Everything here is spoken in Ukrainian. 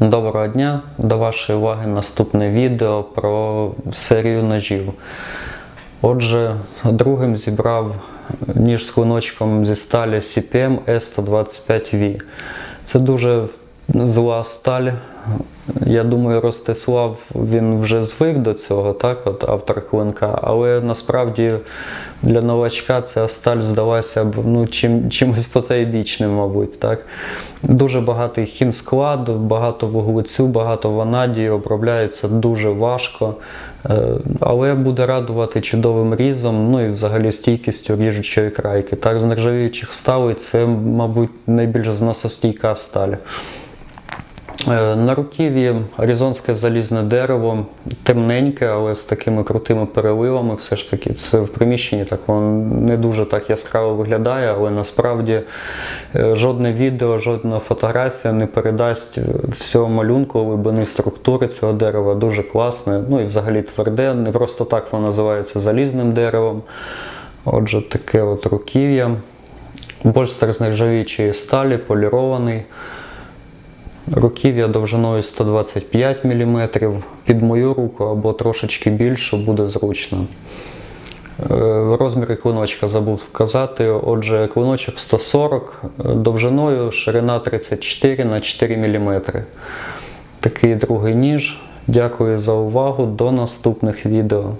Доброго дня! До вашої уваги наступне відео про серію ножів. Отже, другим зібрав ніж з клиночком зі сталі CPM S125V. Це дуже зла сталь. Я думаю, Ростислав він вже звик до цього, так, от автор клинка, але насправді для новачка ця сталь здалася б ну, чим, чимось потайбічним, мабуть. Так. Дуже багатий хімсклад, багато вуглецю, багато ванадію, обробляється дуже важко, е, але буде радувати чудовим різом, ну і взагалі стійкістю ріжучої крайки. Так, з нержавіючих сталей це, мабуть, найбільш зносостійка сталь. Е, На руків'ї аризонське залізне дерево, темненьке, але з такими крутими переливами. Все ж таки, це в приміщенні так воно не дуже так яскраво виглядає, але насправді е, жодне відео, жодна фотографія не передасть всього малюнку, глибини структури цього дерева. Дуже класне. Ну і взагалі тверде. Не просто так воно називається залізним деревом. Отже, таке от руків'я. Больстер з нержавіючої сталі, полірований. Руків'я довжиною 125 мм, під мою руку або трошечки більше буде зручно. Е, Розміри клиночка забув вказати. Отже, клиночок 140 е, довжиною, ширина 34 на 4 мм. Такий другий ніж. Дякую за увагу. До наступних відео.